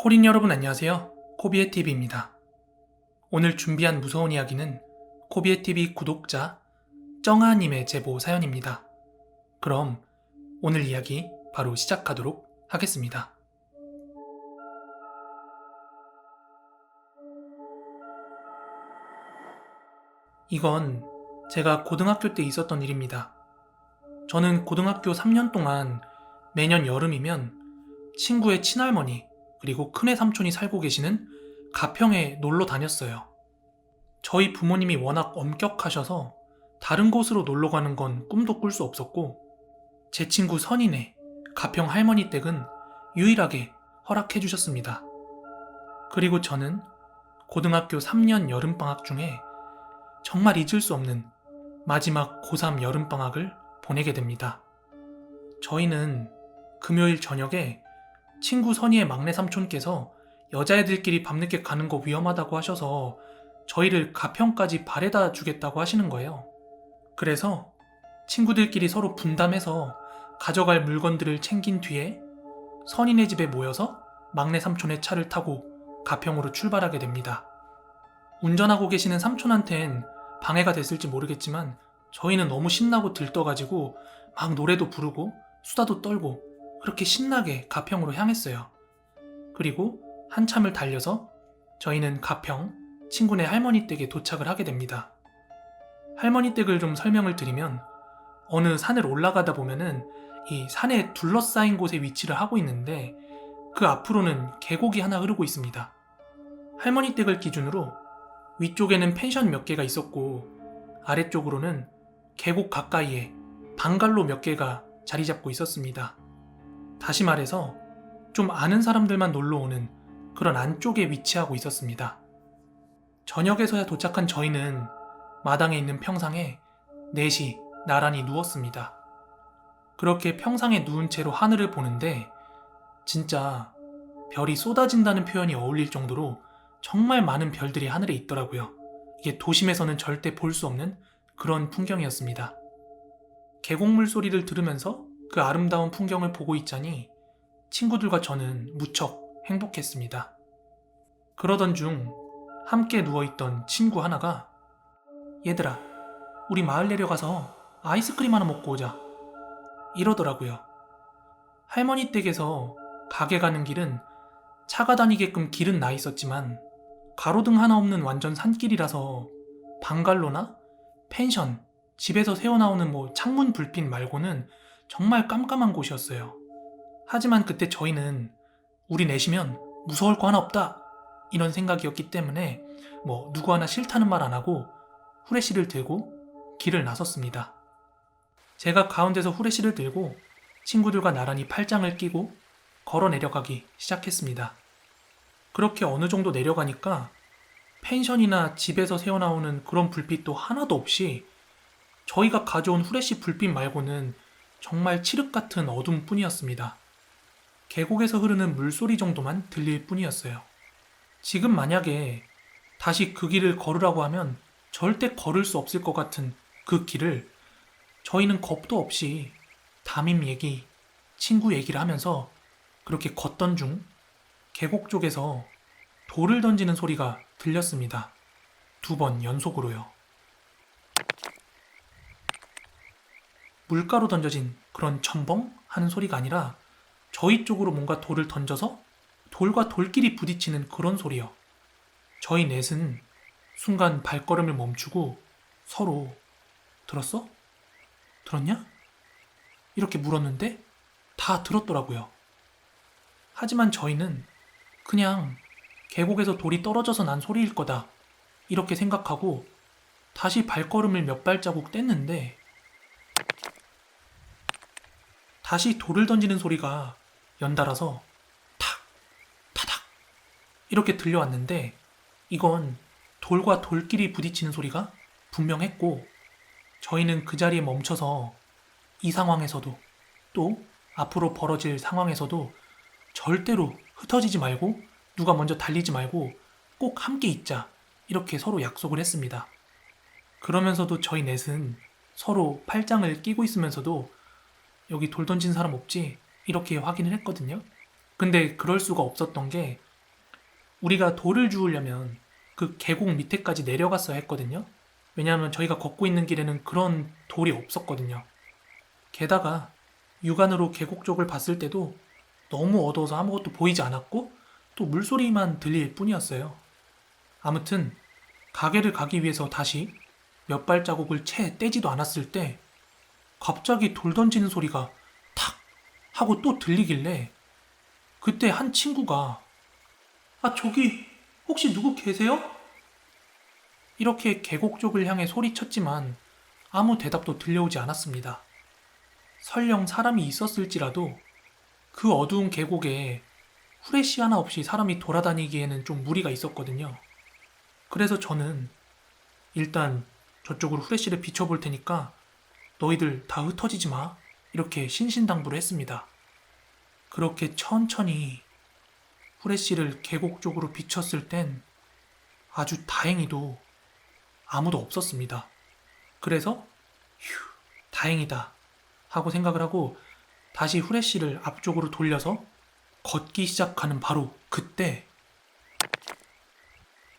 코린 여러분 안녕하세요. 코비의 TV입니다. 오늘 준비한 무서운 이야기는 코비의 TV 구독자 정아님의 제보 사연입니다. 그럼 오늘 이야기 바로 시작하도록 하겠습니다. 이건 제가 고등학교 때 있었던 일입니다. 저는 고등학교 3년 동안 매년 여름이면 친구의 친할머니 그리고 큰애 삼촌이 살고 계시는 가평에 놀러 다녔어요. 저희 부모님이 워낙 엄격하셔서 다른 곳으로 놀러 가는 건 꿈도 꿀 수 없었고 제 친구 선인의 가평 할머니 댁은 유일하게 허락해 주셨습니다. 그리고 저는 고등학교 3년 여름방학 중에 정말 잊을 수 없는 마지막 고3 여름방학을 보내게 됩니다. 저희는 금요일 저녁에 친구 선희의 막내 삼촌께서 여자애들끼리 밤늦게 가는 거 위험하다고 하셔서 저희를 가평까지 바래다 주겠다고 하시는 거예요. 그래서 친구들끼리 서로 분담해서 가져갈 물건들을 챙긴 뒤에 선인의 집에 모여서 막내 삼촌의 차를 타고 가평으로 출발하게 됩니다. 운전하고 계시는 삼촌한텐 방해가 됐을지 모르겠지만 저희는 너무 신나고 들떠가지고 막 노래도 부르고 수다도 떨고 그렇게 신나게 가평으로 향했어요. 그리고 한참을 달려서 저희는 가평 친구네 할머니 댁에 도착을 하게 됩니다. 할머니 댁을 좀 설명을 드리면 어느 산을 올라가다 보면은 이 산에 둘러싸인 곳에 위치를 하고 있는데 그 앞으로는 계곡이 하나 흐르고 있습니다. 할머니 댁을 기준으로 위쪽에는 펜션 몇 개가 있었고 아래쪽으로는 계곡 가까이에 방갈로 몇 개가 자리 잡고 있었습니다. 다시 말해서 좀 아는 사람들만 놀러 오는 그런 안쪽에 위치하고 있었습니다. 저녁에서야 도착한 저희는 마당에 있는 평상에 넷이 나란히 누웠습니다. 그렇게 평상에 누운 채로 하늘을 보는데 진짜 별이 쏟아진다는 표현이 어울릴 정도로 정말 많은 별들이 하늘에 있더라고요. 이게 도심에서는 절대 볼 수 없는 그런 풍경이었습니다. 계곡물 소리를 들으면서 그 아름다운 풍경을 보고 있자니 친구들과 저는 무척 행복했습니다. 그러던 중 함께 누워있던 친구 하나가 얘들아, 우리 마을 내려가서 아이스크림 하나 먹고 오자. 이러더라고요. 할머니 댁에서 가게 가는 길은 차가 다니게끔 길은 나 있었지만 가로등 하나 없는 완전 산길이라서 방갈로나 펜션, 집에서 새어나오는 뭐 창문 불빛 말고는 정말 깜깜한 곳이었어요. 하지만 그때 저희는 우리 내시면 무서울 거 하나 없다 이런 생각이었기 때문에 뭐 누구 하나 싫다는 말 안 하고 후레쉬를 들고 길을 나섰습니다. 제가 가운데서 후레쉬를 들고 친구들과 나란히 팔짱을 끼고 걸어 내려가기 시작했습니다. 그렇게 어느 정도 내려가니까 펜션이나 집에서 새어나오는 그런 불빛도 하나도 없이 저희가 가져온 후레쉬 불빛 말고는 정말 칠흑 같은 어둠 뿐이었습니다. 계곡에서 흐르는 물소리 정도만 들릴 뿐이었어요. 지금 만약에 다시 그 길을 걸으라고 하면 절대 걸을 수 없을 것 같은 그 길을 저희는 겁도 없이 담임 얘기, 친구 얘기를 하면서 그렇게 걷던 중 계곡 쪽에서 돌을 던지는 소리가 들렸습니다. 두 번 연속으로요. 물가로 던져진 그런 첨벙 하는 소리가 아니라 저희 쪽으로 뭔가 돌을 던져서 돌과 돌끼리 부딪히는 그런 소리요. 저희 넷은 순간 발걸음을 멈추고 서로 들었어? 들었냐? 이렇게 물었는데 다 들었더라고요. 하지만 저희는 그냥 계곡에서 돌이 떨어져서 난 소리일 거다. 이렇게 생각하고 다시 발걸음을 몇 발자국 뗐는데 다시 돌을 던지는 소리가 연달아서 탁, 타닥 이렇게 들려왔는데 이건 돌과 돌끼리 부딪히는 소리가 분명했고 저희는 그 자리에 멈춰서 이 상황에서도 또 앞으로 벌어질 상황에서도 절대로 흩어지지 말고 누가 먼저 달리지 말고 꼭 함께 있자 이렇게 서로 약속을 했습니다. 그러면서도 저희 넷은 서로 팔짱을 끼고 있으면서도 여기 돌 던진 사람 없지? 이렇게 확인을 했거든요. 근데 그럴 수가 없었던 게 우리가 돌을 주우려면 그 계곡 밑에까지 내려갔어야 했거든요. 왜냐하면 저희가 걷고 있는 길에는 그런 돌이 없었거든요. 게다가 육안으로 계곡 쪽을 봤을 때도 너무 어두워서 아무것도 보이지 않았고 또 물소리만 들릴 뿐이었어요. 아무튼 가게를 가기 위해서 다시 몇 발자국을 채 떼지도 않았을 때 갑자기 돌 던지는 소리가 탁 하고 또 들리길래 그때 한 친구가 아 저기 혹시 누구 계세요? 이렇게 계곡 쪽을 향해 소리쳤지만 아무 대답도 들려오지 않았습니다. 설령 사람이 있었을지라도 그 어두운 계곡에 후레쉬 하나 없이 사람이 돌아다니기에는 좀 무리가 있었거든요. 그래서 저는 일단 저쪽으로 후레쉬를 비춰볼 테니까 너희들 다 흩어지지 마. 이렇게 신신당부를 했습니다. 그렇게 천천히 후레쉬를 계곡 쪽으로 비췄을 땐 아주 다행히도 아무도 없었습니다. 그래서 휴, 다행이다 하고 생각을 하고 다시 후레쉬를 앞쪽으로 돌려서 걷기 시작하는 바로 그때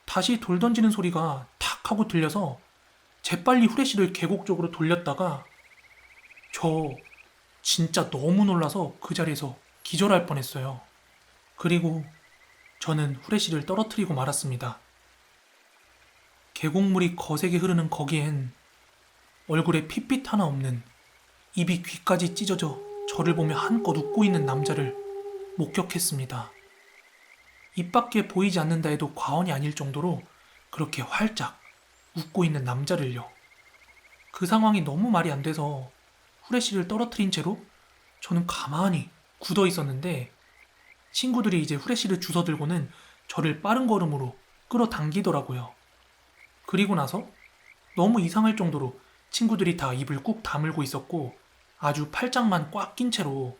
다시 돌 던지는 소리가 탁 하고 들려서 재빨리 후레쉬를 계곡 쪽으로 돌렸다가 저 진짜 너무 놀라서 그 자리에서 기절할 뻔했어요. 그리고 저는 후레쉬를 떨어뜨리고 말았습니다. 계곡물이 거세게 흐르는 거기엔 얼굴에 핏빛 하나 없는 입이 귀까지 찢어져 저를 보며 한껏 웃고 있는 남자를 목격했습니다. 입 밖에 보이지 않는다 해도 과언이 아닐 정도로 그렇게 활짝 웃고 있는 남자를요. 그 상황이 너무 말이 안 돼서 후레쉬를 떨어뜨린 채로 저는 가만히 굳어 있었는데 친구들이 이제 후레쉬를 주워 들고는 저를 빠른 걸음으로 끌어당기더라고요. 그리고 나서 너무 이상할 정도로 친구들이 다 입을 꾹 다물고 있었고 아주 팔짱만 꽉 낀 채로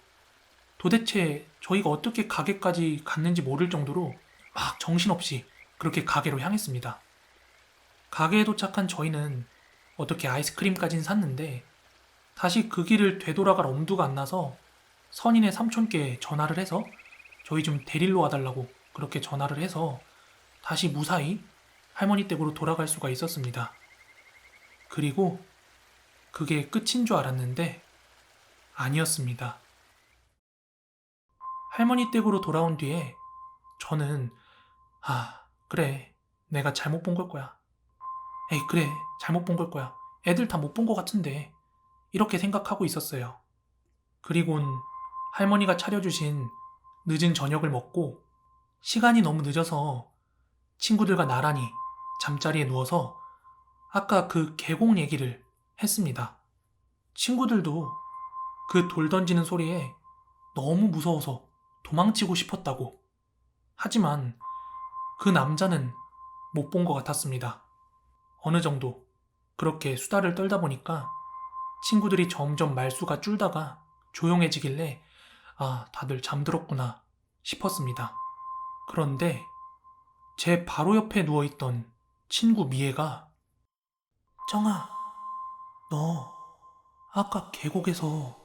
도대체 저희가 어떻게 가게까지 갔는지 모를 정도로 막 정신없이 그렇게 가게로 향했습니다. 가게에 도착한 저희는 어떻게 아이스크림까진 샀는데 다시 그 길을 되돌아갈 엄두가 안 나서 선인의 삼촌께 전화를 해서 저희 좀 데리러 와달라고 그렇게 전화를 해서 다시 무사히 할머니 댁으로 돌아갈 수가 있었습니다. 그리고 그게 끝인 줄 알았는데 아니었습니다. 할머니 댁으로 돌아온 뒤에 저는 아 그래 내가 잘못 본 걸 거야. 에이 그래 잘못 본 걸 거야. 애들 다 못 본 것 같은데 이렇게 생각하고 있었어요. 그리곤 할머니가 차려주신 늦은 저녁을 먹고 시간이 너무 늦어서 친구들과 나란히 잠자리에 누워서 아까 그 계곡 얘기를 했습니다. 친구들도 그 돌 던지는 소리에 너무 무서워서 도망치고 싶었다고. 하지만 그 남자는 못 본 것 같았습니다. 어느 정도 그렇게 수다를 떨다 보니까 친구들이 점점 말수가 줄다가 조용해지길래 아, 다들 잠들었구나 싶었습니다. 그런데 제 바로 옆에 누워있던 친구 미애가 정아, 너 아까 계곡에서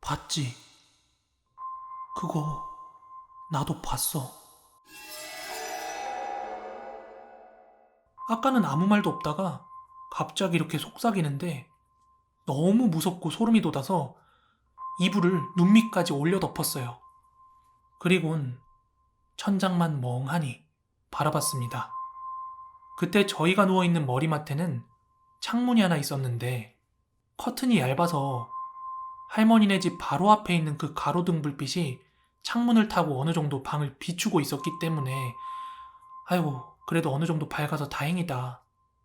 봤지? 그거 나도 봤어. 아까는 아무 말도 없다가 갑자기 이렇게 속삭이는데 너무 무섭고 소름이 돋아서 이불을 눈 밑까지 올려 덮었어요. 그리곤 천장만 멍하니 바라봤습니다. 그때 저희가 누워있는 머리맡에는 창문이 하나 있었는데 커튼이 얇아서 할머니네 집 바로 앞에 있는 그 가로등 불빛이 창문을 타고 어느 정도 방을 비추고 있었기 때문에 아이고 그래도 어느 정도 밝아서 다행이다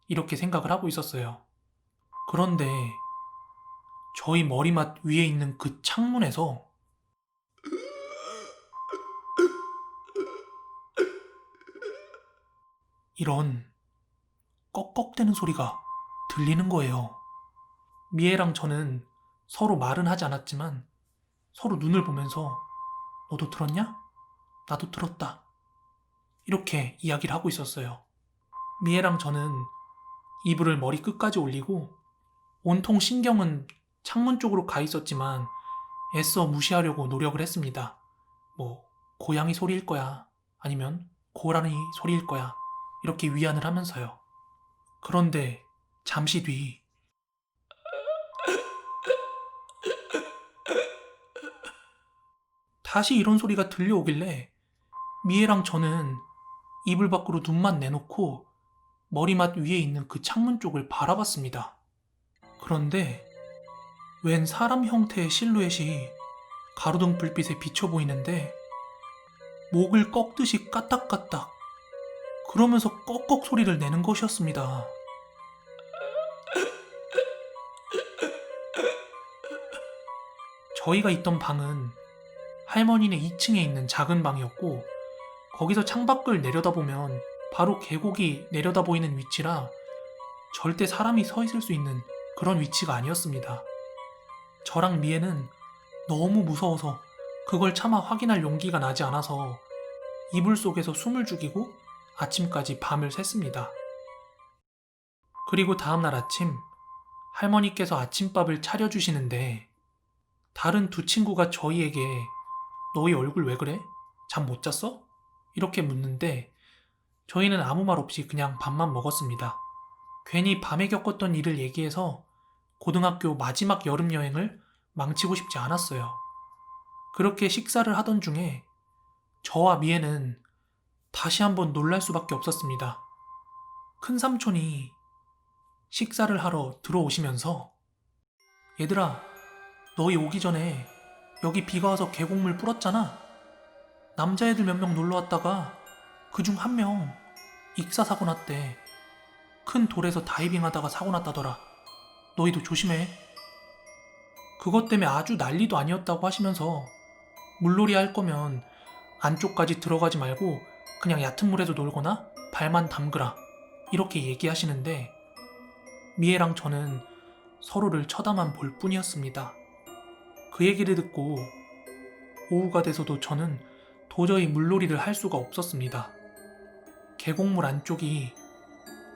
이렇게 생각을 하고 있었어요. 그런데 저희 머리맡 위에 있는 그 창문에서 이런 꺽꺽대는 소리가 들리는 거예요. 미애랑 저는 서로 말은 하지 않았지만 서로 눈을 보면서 너도 들었냐? 나도 들었다. 이렇게 이야기를 하고 있었어요. 미애랑 저는 이불을 머리 끝까지 올리고 온통 신경은 창문 쪽으로 가 있었지만 애써 무시하려고 노력을 했습니다. 뭐, 고양이 소리일 거야. 아니면 고라니 소리일 거야. 이렇게 위안을 하면서요. 그런데 잠시 뒤 다시 이런 소리가 들려오길래 미애랑 저는 이불 밖으로 눈만 내놓고 머리맡 위에 있는 그 창문 쪽을 바라봤습니다. 그런데 웬 사람 형태의 실루엣이 가로등 불빛에 비쳐 보이는데 목을 꺾듯이 까딱까딱 그러면서 꺽꺽 소리를 내는 것이었습니다. 저희가 있던 방은 할머니네 2층에 있는 작은 방이었고 거기서 창밖을 내려다보면 바로 계곡이 내려다 보이는 위치라 절대 사람이 서 있을 수 있는 그런 위치가 아니었습니다. 저랑 미애는 너무 무서워서 그걸 차마 확인할 용기가 나지 않아서 이불 속에서 숨을 죽이고 아침까지 밤을 샜습니다. 그리고 다음날 아침 할머니께서 아침밥을 차려주시는데 다른 두 친구가 저희에게 너희 얼굴 왜 그래? 잠 못 잤어? 이렇게 묻는데 저희는 아무 말 없이 그냥 밥만 먹었습니다. 괜히 밤에 겪었던 일을 얘기해서 고등학교 마지막 여름 여행을 망치고 싶지 않았어요. 그렇게 식사를 하던 중에 저와 미애는 다시 한번 놀랄 수밖에 없었습니다. 큰 삼촌이 식사를 하러 들어오시면서 얘들아, 너희 오기 전에 여기 비가 와서 계곡물 불었잖아. 남자애들 몇 명 놀러 왔다가 그 중 한 명 익사 사고 났대. 큰 돌에서 다이빙 하다가 사고 났다더라. 너희도 조심해. 그것 때문에 아주 난리도 아니었다고 하시면서 물놀이 할 거면 안쪽까지 들어가지 말고 그냥 얕은 물에서 놀거나 발만 담그라. 이렇게 얘기하시는데 미애랑 저는 서로를 쳐다만 볼 뿐이었습니다. 그 얘기를 듣고 오후가 돼서도 저는 도저히 물놀이를 할 수가 없었습니다. 계곡물 안쪽이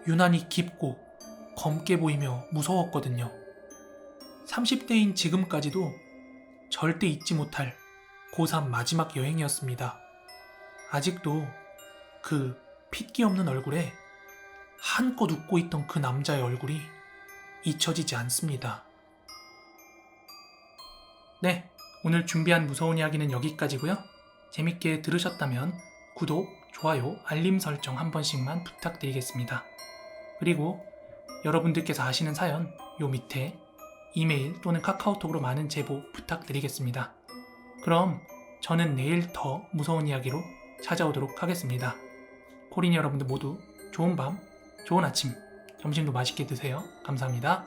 유난히 깊고 검게 보이며 무서웠거든요. 30대인 지금까지도 절대 잊지 못할 고3 마지막 여행이었습니다. 아직도 그 핏기 없는 얼굴에 한껏 웃고 있던 그 남자의 얼굴이 잊혀지지 않습니다. 네, 오늘 준비한 무서운 이야기는 여기까지고요. 재밌게 들으셨다면 구독, 좋아요, 알림 설정 한 번씩만 부탁드리겠습니다. 그리고 여러분들께서 아시는 사연 요 밑에 이메일 또는 카카오톡으로 많은 제보 부탁드리겠습니다. 그럼 저는 내일 더 무서운 이야기로 찾아오도록 하겠습니다. 코린 여러분들 모두 좋은 밤, 좋은 아침, 점심도 맛있게 드세요. 감사합니다.